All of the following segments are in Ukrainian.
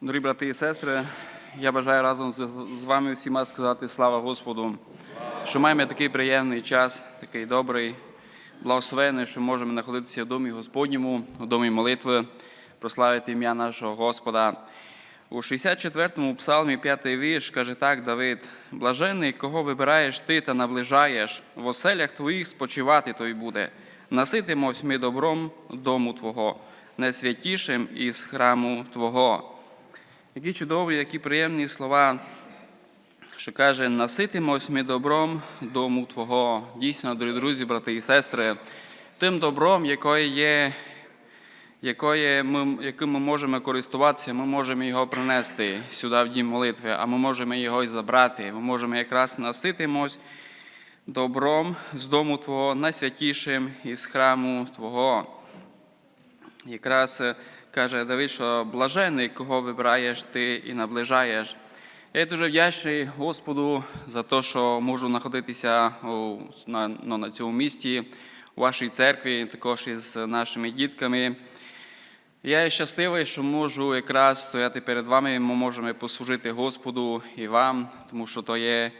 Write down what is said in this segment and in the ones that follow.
Дорогі брати і сестри, я бажаю разом з вами всіма сказати слава Господу, що маємо такий приємний час, такий добрий, благословений, що можемо знаходитися в домі Господньому, у домі молитви, прославити ім'я нашого Господа. У 64-му псалмі 5 вірш каже так Давид: Блажений, кого вибираєш ти та наближаєш, в оселях твоїх спочивати той буде. Наситимось ми добром дому Твого, найсвятішим із храму Твого. Які чудові, які приємні слова, що каже, наситимось ми добром дому Твого. Дійсно, дорогі друзі, брати і сестри, тим добром, якое є, якое ми, яким ми можемо користуватися, ми можемо його принести сюди в дім молитви, а ми можемо його і забрати. Ми можемо якраз наситимось добром з дому Твого, найсвятішим із храму Твого. Якраз каже Давид, що блажений, кого вибираєш ти і наближаєш. Я дуже вдячний Господу за те, що можу знаходитися на, ну, на цьому місті, у вашій церкві, також із нашими дітками. Я щасливий, що можу якраз стояти перед вами. Ми можемо послужити Господу і вам, тому що то є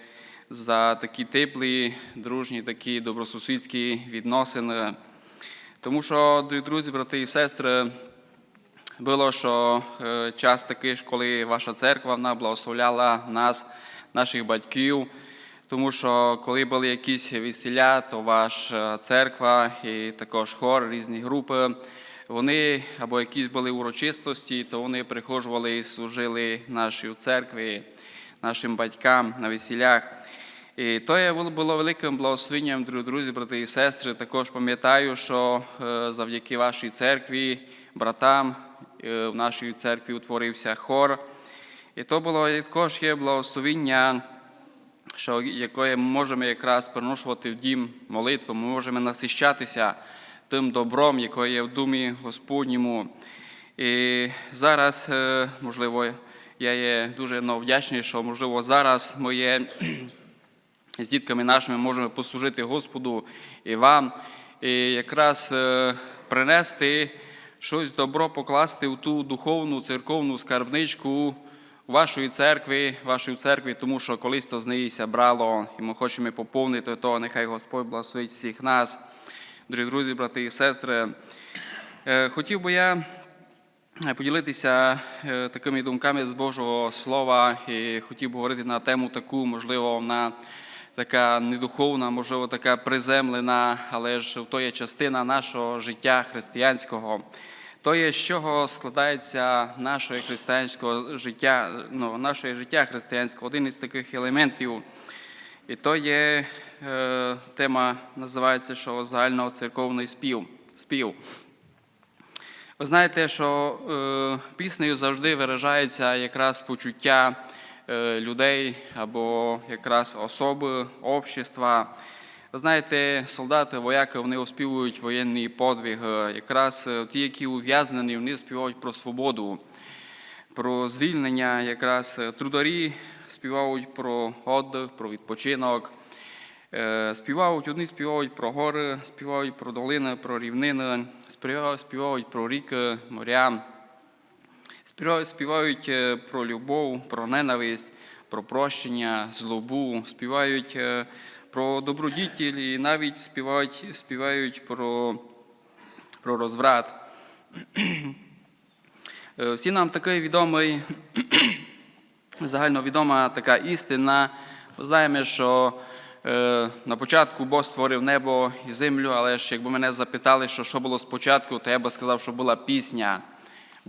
за такі теплі, дружні, такі добросусідські відносини. Тому що, друзі, брати і сестри, було, що е, час такий, коли ваша церква вона благословляла нас, наших батьків. Тому що коли були якісь весілля, то ваша церква і також хор, різні групи, вони або якісь були урочистості, то вони приходжували і служили нашій церкві, нашим батькам на весіллях. І то було- великим благословенням, друзі, брати і сестри. Також пам'ятаю, що е, завдяки вашій церкві, братам, е, в нашій церкві утворився хор. І то було також є благословення, що якої ми можемо якраз приношувати в дім молитви, ми можемо насищатися тим добром, яке є в думі Господньому. І зараз, е, можливо, я є дуже вдячний, що можливо зараз моє з дітками нашими можемо послужити Господу і вам, і якраз е, принести щось добро покласти в ту духовну церковну скарбничку вашої церкви, вашої церкви, тому що колись то з неї брало, і ми хочемо поповнити то, нехай Господь благословить всіх нас. Дорогі друзі, брати і сестри, Е, хотів би я е, поділитися е, такими думками з Божого Слова і хотів би говорити на тему таку, можливо, вона така недуховна, можливо, така приземлена, але ж то є частина нашого життя християнського. То є, з чого складається наше християнське життя, ну, наше життя християнське, один із таких елементів. І то є е, тема, називається, що загальноцерковний спів. спів. Ви знаєте, що е, піснею завжди виражається якраз почуття людей або якраз особи, общества. Ви знаєте, солдати, вояки, вони оспівують воєнний подвиг. Е, Якраз е, ті, які ув'язнені, вони співають про свободу, про звільнення, якраз е, трударі співають про отдих, про відпочинок. Е, Співають, одні співають про гори, співають про долини, про рівнини, співають про ріки, моря, співають, е, про любов, про ненависть, про прощення, злобу, співають е, про добродітель і навіть співають, співають про, про розврат. Е, Всі нам такий відомий, загальновідома така істина. Ми знаємо, що на початку Бог створив небо і землю, але ж якби мене запитали, що, що було спочатку, то я би сказав, що була пісня.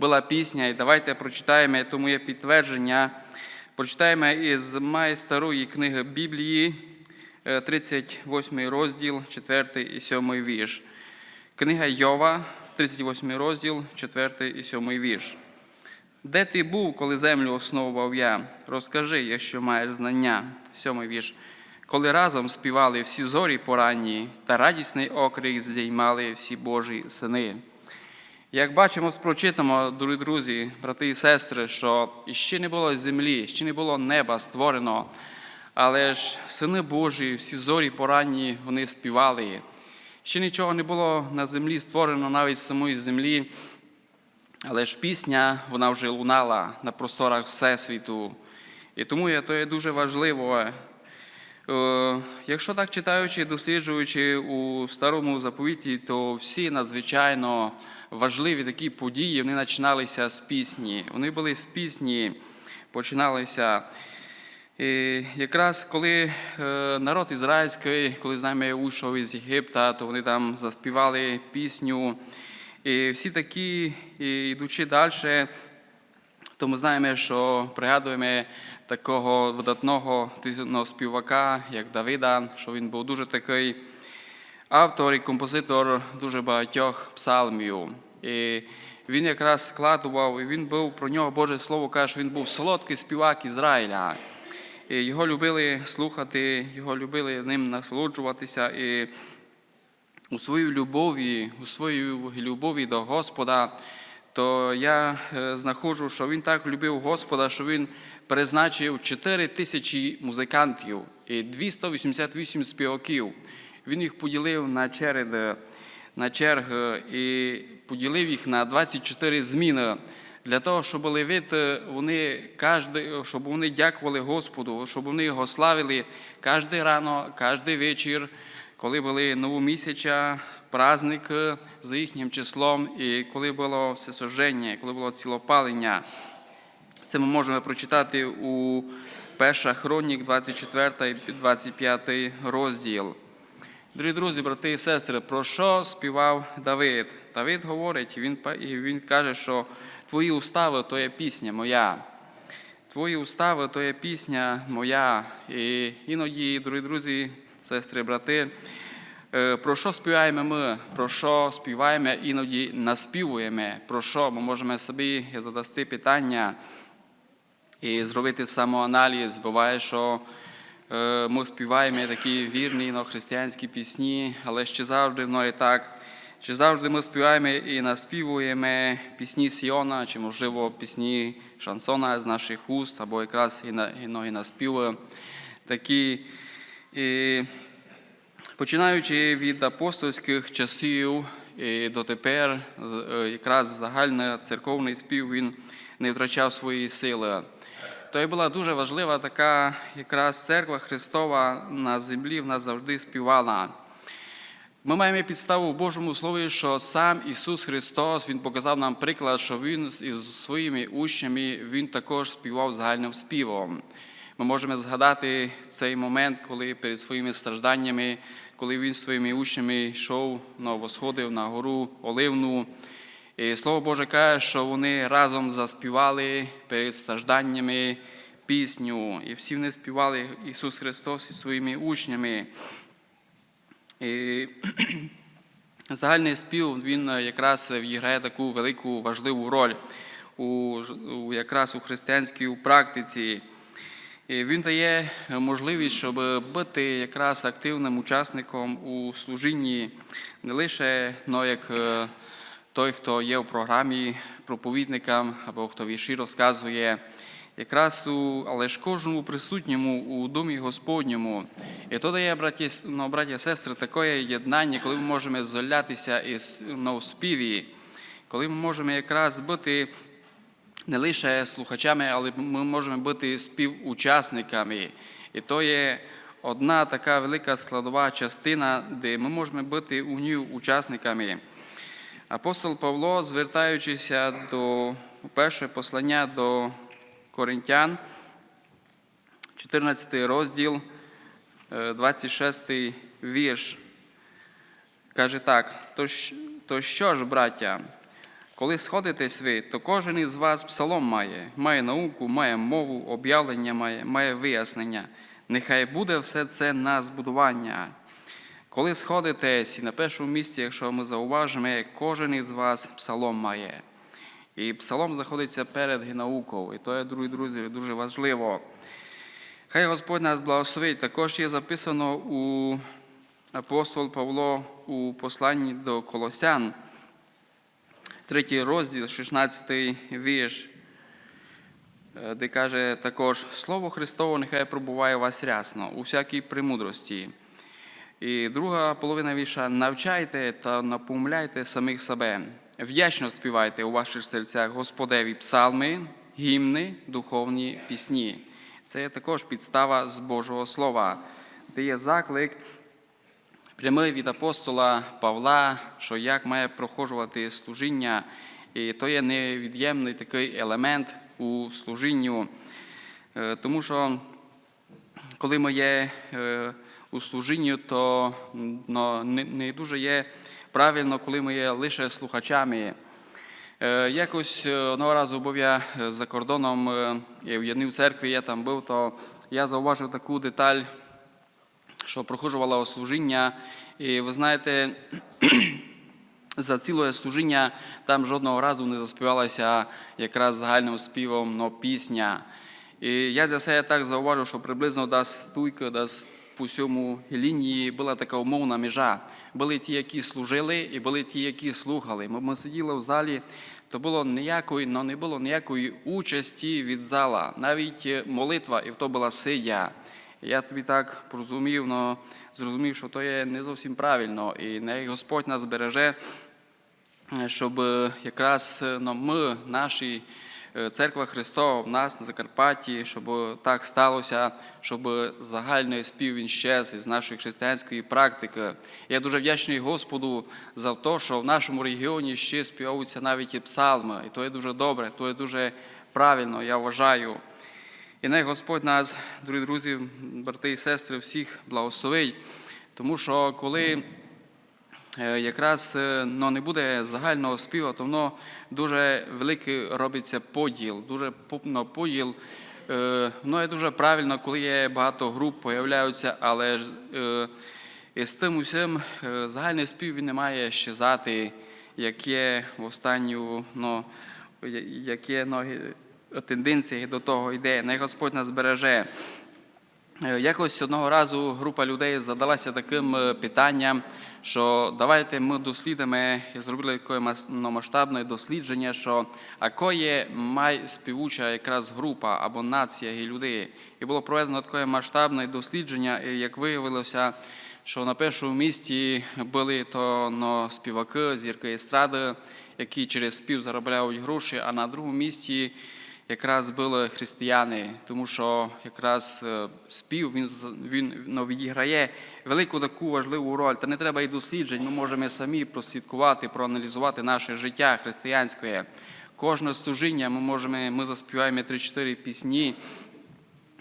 Була пісня, і давайте прочитаємо, тому є підтвердження. Прочитаємо із майстарої книги Біблії, е, 38 розділ, 4 і 7 вірш. Книга Йова, 38 розділ, 4 і 7 вірш. Де ти був, коли землю основував я? Розкажи, якщо маєш знання. Сьомий вірш. Коли разом співали всі зорі поранні, та радісний окрик здіймали всі Божі сини. Як бачимо, прочитаємо, дорогі друзі, брати і сестри, що іще не було землі, ще не було неба створено, але ж сини Божі, всі зорі поранні, вони співали. Ще нічого не було на землі створено, навіть самої землі. Але ж пісня вона вже лунала на просторах Всесвіту. І тому то є дуже важливо. Е, Якщо так читаючи, досліджуючи у старому заповіті, то всі надзвичайно важливі такі події вони починалися з пісні. Вони були з пісні, починалися. І якраз коли е, народ ізраїльський, коли з нами вийшов із Єгипта, то вони там заспівали пісню. І всі такі, і йдучи далі, то ми знаємо, що пригадуємо такого видатного співака, як Давида, що він був дуже такий автор і композитор дуже багатьох псалмів. І він якраз складував, і він був про нього Боже Слово каже, що він був солодкий співак Ізраїля. І його любили слухати, його любили ним насолоджуватися. І у своїй любові, у своїй любові до Господа, то я е, знаходжу, що він так любив Господа, що він призначив 4 тисячі музикантів і 288 співаків. Він їх поділив на черед, на черг і поділив їх на 24 зміни. Для того, щоб левит, вони кожний, щоб вони дякували Господу, щоб вони його славили кожен рано, кожен вечір, коли були новомісяча, праздник е, за їхнім числом, і коли було всесожження, коли було цілопалення. Це ми можемо прочитати у Перша Хронік, 24 і 25 розділ. Дорогі друзі, брати і сестри, про що співав Давид? Давид говорить, він, він каже, що твої устави то є пісня моя. Твої устави то є пісня моя. І іноді, дорогі друзі, сестри, брати, е, про що співаємо ми, про що співаємо, іноді наспівуємо, про що ми можемо собі задасти питання і зробити самоаналіз. Буває, що ми співаємо такі вірні но, християнські пісні, але ще завжди воно і так. Чи завжди ми співаємо і наспівуємо пісні Сіона, чи, можливо, пісні шансона з наших уст, або якраз і, на, і, ну, і наспіви такі. І, починаючи від апостольських часів і дотепер, е, якраз загальний церковний спів він не втрачав свої сили. То й була дуже важлива така якраз церква Христова на землі в нас завжди співала. Ми маємо підставу в Божому Слові, що сам Ісус Христос Він показав нам приклад, що Він із своїми учнями Він також співав загальним співом. Ми можемо згадати цей момент, коли перед своїми стражданнями, коли він своїми учнями йшов на восходив на гору Оливну. І Слово Боже каже, що вони разом заспівали перед стражданнями пісню. І всі вони співали Ісус Христос із своїми учнями. І загальний спів він якраз відіграє таку велику важливу роль у, у якраз у християнській практиці. І він дає можливість, щоб бути якраз активним учасником у служінні не лише ну, як е, той, хто є в програмі проповідникам або хто вірші розказує, якраз у, але ж кожному присутньому у домі Господньому. І то дає, браті, ну, браті сестри, таке єднання, коли ми можемо золятися із ну, співі, коли ми можемо якраз бути не лише слухачами, але ми можемо бути співучасниками. І то є одна така велика складова частина, де ми можемо бути у ній учасниками. Апостол Павло, звертаючися до перше послання до Коринтян, 14 розділ, е, 26 вірш, каже так: то, то що ж, браття, коли сходитесь ви, то кожен із вас псалом має, має науку, має мову, об'явлення має, має вияснення. Нехай буде все це на збудування. Коли сходитесь, і на першому місці, якщо ми зауважимо, кожен із вас псалом має. І псалом знаходиться перед наукою. І то є, друзі, друзі, дуже важливо. Хай Господь нас благословить. Також є записано у апостол Павло у посланні до Колосян, третій розділ, 16 вірш, е, де каже також Слово Христово нехай пробуває вас рясно, у всякій премудрості. І друга половина вірша навчайте та напомляйте самих себе. вдячно співайте у ваших серцях Господеві псалми, гімни, духовні пісні. Це також підстава з Божого Слова, де є заклик прямий від апостола Павла, що як має проходжувати служіння, і то є невід'ємний такий елемент у служінню, Е, тому що коли ми є е, у служінні, то ну, не, не дуже є правильно, коли ми є лише слухачами. Е, Якось е, одного разу був я е, за кордоном і в церкві, я там був, то я зауважив таку деталь, що проходжувало служіння. І ви знаєте, за ціле служіння там жодного разу не заспівалася якраз загальним співом но пісня. І я для себе так зауважив, що приблизно десь стуйка, десь по всьому лінії була така умовна межа. Були ті, які служили, і були ті, які слухали. Ми, ми сиділи в залі, то було ніякої, но не було ніякої участі від зала. Навіть е, молитва, і то була сидя. Я тобі так порозумів, но зрозумів, що то є не зовсім правильно. І не Господь нас береже, е, щоб е, якраз ну, ми, наші церква Христова, в нас на Закарпатті, щоб так сталося, щоб загальний спів він щез із нашої християнської практики. Я дуже вдячний Господу за те, що в нашому регіоні ще співаються навіть і псалми. І то є дуже добре, то є дуже правильно, я вважаю. І най Господь нас, дорогі друзі, брати і сестри, всіх благословить, тому що коли е, якраз е, ну, не буде загального співу, то воно дуже великий робиться поділ, дуже по- ну, поділ. е, Воно є дуже правильно, коли є багато груп, появляються, але ж, е, з тим усім е, загальний спів він не має щезати, як є в останню, ну, як є ну, тенденція до того йде. Най Господь нас береже. Е, Якось одного разу група людей задалася таким е, питанням, що давайте ми дослідимо, зробили таке ну, масштабне дослідження, що якої має співуча якраз група або нація і людей. І було проведено таке масштабне дослідження, і як виявилося, що на першому місці були то ну, співаки, зірки естради, які через спів заробляють гроші, а на другому місці якраз були християни, тому що якраз е, спів він, він ну, відіграє велику таку важливу роль. Та не треба і досліджень, ми можемо самі прослідкувати, проаналізувати наше життя християнське. Кожне служіння ми можемо, ми заспіваємо 3-4 пісні,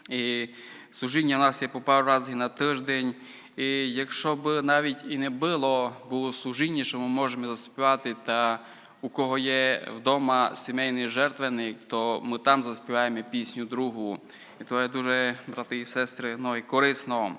і служіння у нас є по пару разів на тиждень. І якщо б навіть і не було богослужіння, що ми можемо заспівати, та у кого є вдома сімейний жертвенник, то ми там заспіваємо пісню другу. І то є дуже, брати і сестри, ну, і корисно.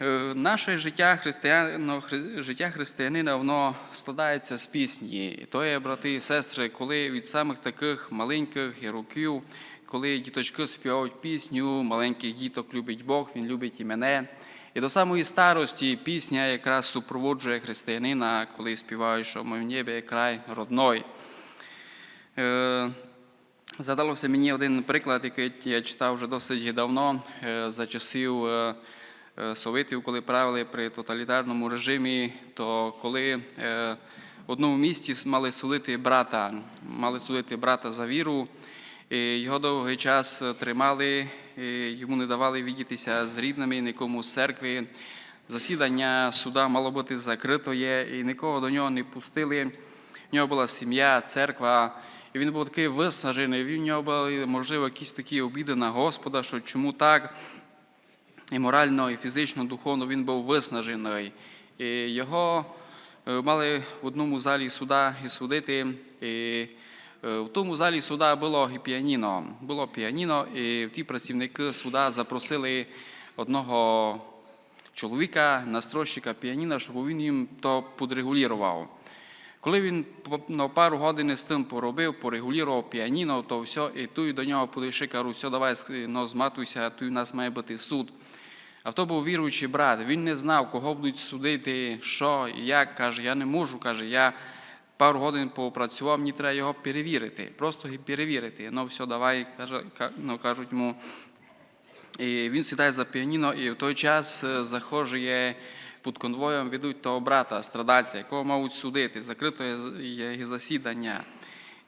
Е, Наше життя християн, життя християнина воно складається з пісні. І то є, брати і сестри, коли від самих таких маленьких і років, коли діточки співають пісню, маленьких діток любить Бог, Він любить і мене. І до самої старості пісня якраз супроводжує християнина, коли співає, що в небі край родной. Е, Задалося мені один приклад, який я читав вже досить давно, е, за часів е, е, коли правили при тоталітарному режимі, то коли в одному місті мали судити брата, мали судити брата за віру, і його довгий час тримали, йому не давали відітися з рідними, нікому з церкви. Засідання суда мало бути закритоє, і нікого до нього не пустили. В нього була сім'я, церква, і він був такий виснажений. В нього були, можливо, якісь такі обіди на Господа, що чому так. І морально, і фізично, духовно він був виснажений. І його е, мали в одному залі суда і судити. І в тому залі суда було і піаніно. Було піаніно, і ті працівники суда запросили одного чоловіка, настройщика піаніно, щоб він їм то подрегулював. Коли він на пару годин з тим поробив, порегулював піаніно, то все, і тут до нього підійшли, кажуть, все, давай ну, зматуйся, тут у нас має бути суд. А то був віруючий брат, він не знав, кого будуть судити, що як. Каже, я не можу, каже, я пару годин попрацював, мені треба його перевірити, просто перевірити. Ну все, давай, ну, кажуть йому, і він сідає за піаніно, і в той час е, захожує під конвоєм ведуть того брата, страдальця, якого мають судити, закрите є засідання.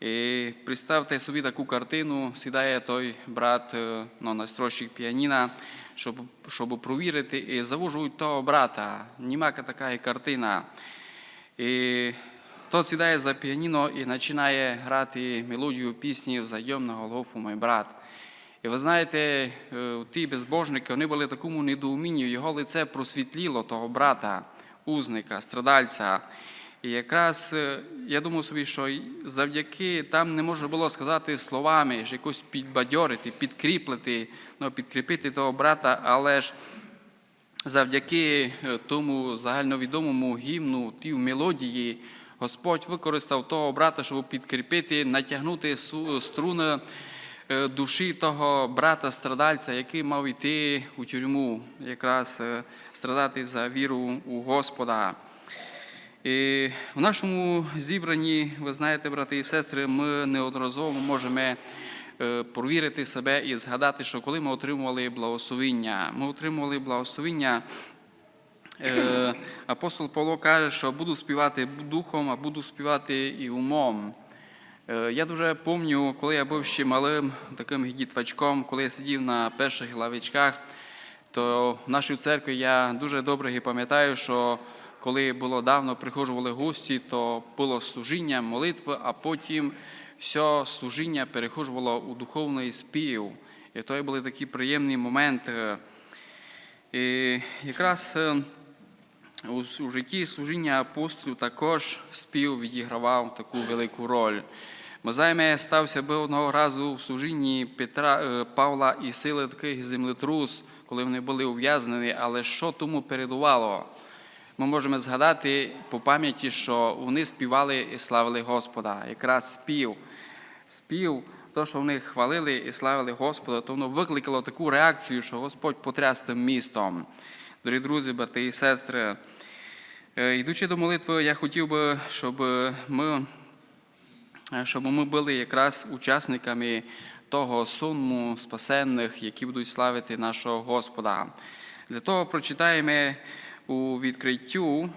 І представте собі таку картину, сідає той брат е, ну, на строчик піаніна, щоб, щоб провірити, і завожують того брата. Ніяка така і картина. І хто сідає за піаніно і починає грати мелодію пісні «Взайдем на мій брат». І ви знаєте, е, ті безбожники, вони були в такому недоумінні, його лице просвітліло того брата, узника, страдальця. І якраз е, я думав собі, що завдяки там не можна було сказати словами, ж якось підбадьорити, підкріплити, ну, підкріпити того брата, але ж завдяки е, тому загальновідомому гімну, тій мелодії, Господь використав того брата, щоб підкріпити, натягнути струни е, душі того брата-страдальця, який мав йти у тюрму, якраз е, страдати за віру у Господа. І в нашому зібранні, ви знаєте, брати і сестри, ми неодноразово можемо е, провірити себе і згадати, що коли ми отримували благословіння, ми отримували благословіння. Е, Апостол Павло каже, що буду співати духом, а буду співати і умом. Е, Я дуже пам'ятаю, коли я був ще малим таким дітвачком, коли я сидів на перших лавичках, то в нашій церкві я дуже добре пам'ятаю, що коли було давно приходжували гості, то було служіння, молитви, а потім все служіння переходжувало у духовний спів. І то були такі приємні моменти. І якраз е, у, житті служіння апостолів також спів відігравав таку велику роль. Ми знаємо, стався би одного разу в служінні Петра, е, Павла і сили такий землетрус, коли вони були ув'язнені, але що тому передувало? Ми можемо згадати по пам'яті, що вони співали і славили Господа. Якраз спів, спів, то, що вони хвалили і славили Господа, то воно викликало таку реакцію, що Господь потряс тим містом. Дорогі друзі, брати і сестри, е, йдучи до молитви, я хотів би, щоб ми, щоб ми були якраз учасниками того суму спасенних, які будуть славити нашого Господа. Для того прочитаємо у відкриттю,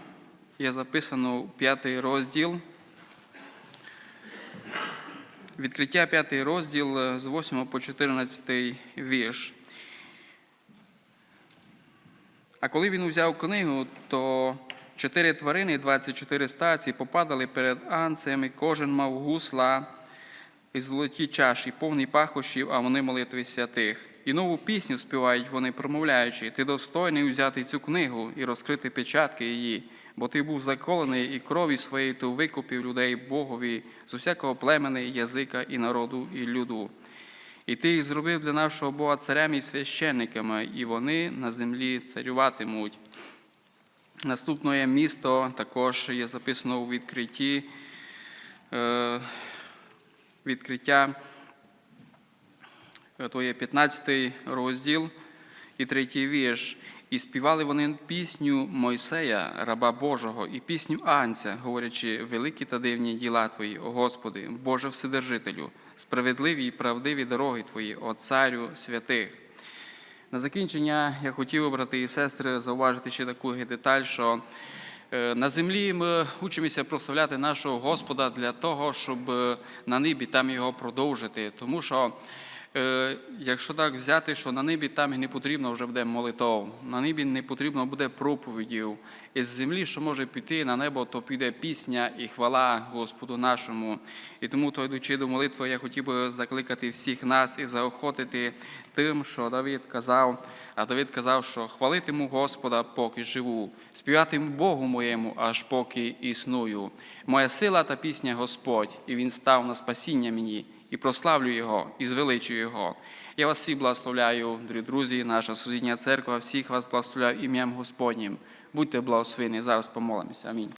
є записано п'ятий розділ. Відкриття п'ятий розділ з 8 по 14 вірш. А коли він узяв книгу, то чотири тварини, 24 стаці попадали перед анцем, і кожен мав гусла і золоті чаші, повні пахощів, а вони молитви святих. І нову пісню співають вони, промовляючи, ти достойний взяти цю книгу і розкрити печатки її, бо ти був заколений і крові своєї то викупив людей Богові з усякого племени, язика і народу, і люду. І ти їх зробив для нашого Бога царями і священниками, і вони на землі царюватимуть. Наступне місто також є записано у відкритті. е, Відкриття, е, то є 15 розділ і третій вірш. І співали вони пісню Мойсея, раба Божого, і пісню Анця, говорячи, великі та дивні діла Твої, Господи, Боже Вседержителю, справедливі і правдиві дороги Твої, о Царю святих. На закінчення я хотів, брати і сестри, зауважити ще таку деталь, що е, на землі ми учимося прославляти нашого Господа для того, щоб е, на небі там його продовжити. Тому що, якщо так взяти, що на небі там не потрібно вже буде молитов, на небі не потрібно буде проповідів. Із землі, що може піти на небо, то піде пісня і хвала Господу нашому. І тому, то йдучи до молитви, я хотів би закликати всіх нас і заохотити тим, що Давид казав. А Давид казав, що хвалитиму Господа, поки живу, співатиму Богу моєму, аж поки існую. Моя сила та пісня Господь, і Він став на спасіння мені, і прославлю Його, і звеличую Його. Я вас всіх благословляю, дорогі друзі, наша сусідня церква, всіх вас благословляю ім'ям Господнім. Будьте благословені. Зараз помолимося. Амінь.